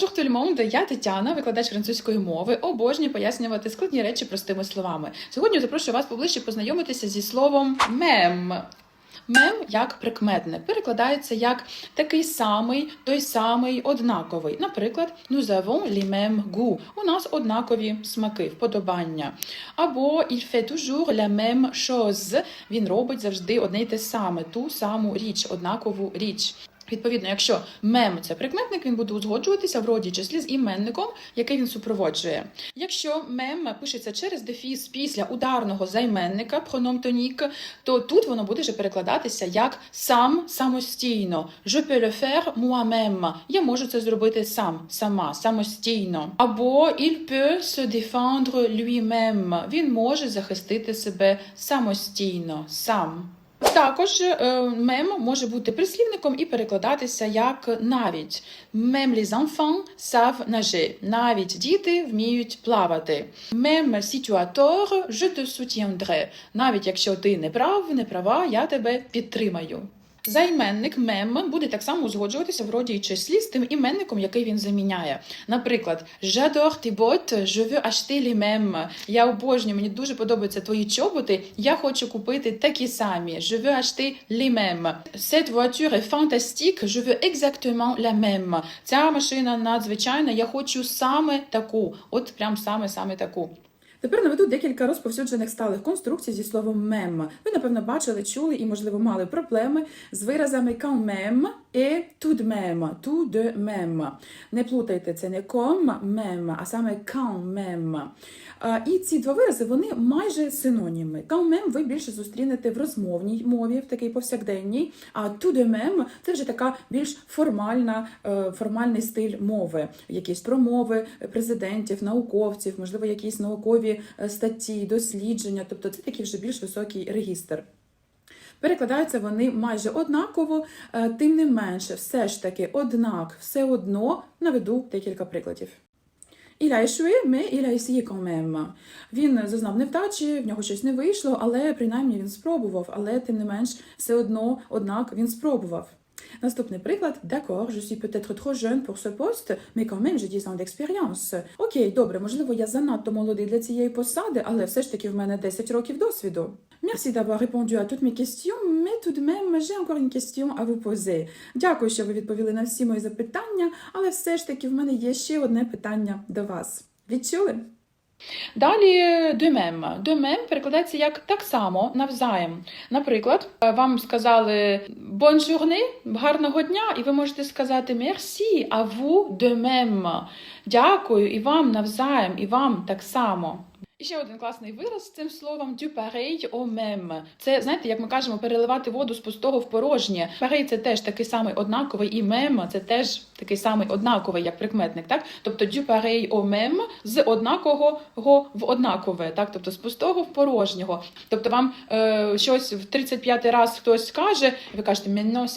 Bonjour tout le я Тетяна, викладач французької мови. Обожнюю пояснювати складні речі простими словами. Сьогодні запрошую вас поближче познайомитися зі словом мем. Мем як прикметник перекладається як такий самий, той самий, однаковий. Наприклад, nous avons les mêmes goûts. У нас однакові смаки, вподобання. Або il fait toujours la même chose. Він робить завжди одне й те саме, ту саму річ, однакову річ. Відповідно, якщо мем це прикметник, він буде узгоджуватися в роді числі з іменником, який він супроводжує. Якщо мем пишеться через дефіс після ударного займенника tonique, то тут воно буде вже перекладатися як сам самостійно. Je peux le faire moi-même. Я можу це зробити сам, сама, самостійно. Або il peut se défendre lui-même. Він може захистити себе самостійно, сам. Також е, мем може бути прислівником і перекладатися як навіть. Même les enfants savent nager. Навіть діти вміють плавати. Même si tu as tort, je te soutiendrai. Навіть якщо ти не прав, не права, я тебе підтримаю. Займенник мем буде так само узгоджуватися в роді і числі з тим іменником, який він заміняє. Наприклад, J'adore tes bottes, je veux acheter les mêmes. Я обожнюю, мені дуже подобаються твої чоботи. Я хочу купити такі самі. Je veux acheter les mêmes. Cette voiture est fantastique, je veux exactement la même. Ця машина надзвичайна, я хочу саме таку. От прям саме саме таку. Тепер наведу декілька розповсюджених сталих конструкцій зі словом мем. Ви, напевно, бачили, чули і, можливо, мали проблеми з виразами même і tout de même, tout. Не плутайте, це не comme même, а саме quand même. І ці два вирази вони майже синоніми. Quand même ви більше зустрінете в розмовній мові, в такій повсякденній, а tout même – це вже така більш формальна, е, формальний стиль мови, якісь промови президентів, науковців, можливо, якісь наукові е, статті, дослідження. Тобто це такий вже більш високий регістр. Перекладаються вони майже однаково, е, тим не менше, все ж таки, однак, все одно наведу декілька прикладів. Il a échoué, mais il. Він зазнав невдачі, в нього щось не вийшло, але принаймні він спробував. Але тим не менш, все одно, однак він спробував. Наступний приклад. D'accord, je suis peut-être trop jeune pour ce poste, mais quand même j'ai 10 ans d'expérience. Окей, добре, можливо, я занадто молодий для цієї посади, але все ж таки в мене 10 років досвіду. Merci d'avoir répondu à toutes mes questions, mais tout de même, j'ai encore une question à vous poser. Дякую, що ви відповіли на всі мої запитання, але все ж таки в мене є ще одне питання до вас. Відчули? Далі de même. De перекладається як так само, навзаєм. Наприклад, вам сказали journée, гарного дня, і ви можете сказати merci, à vous de même. Дякую і вам навзаєм, і вам так само. І ще один класний вираз з цим словом du pareil au même. Це, знаєте, як ми кажемо, переливати воду з пустого в порожнє. Pareil – це теж такий самий однаковий, і même – це теж такий самий однаковий, як прикметник. Так? Тобто au même з однакового в однакове, так? тобто з пустого в порожнього. Тобто вам е, щось в 35-й раз хтось скаже, і ви кажете, mais non,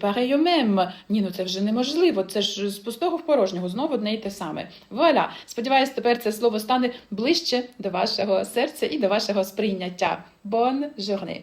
pareil au même. Ні, ну це вже неможливо, це ж з пустого в порожнього, знову одне й те саме. Вуаля! Сподіваюсь, тепер це слово стане ближче до вашого серця і до вашого сприйняття. Bonne journée!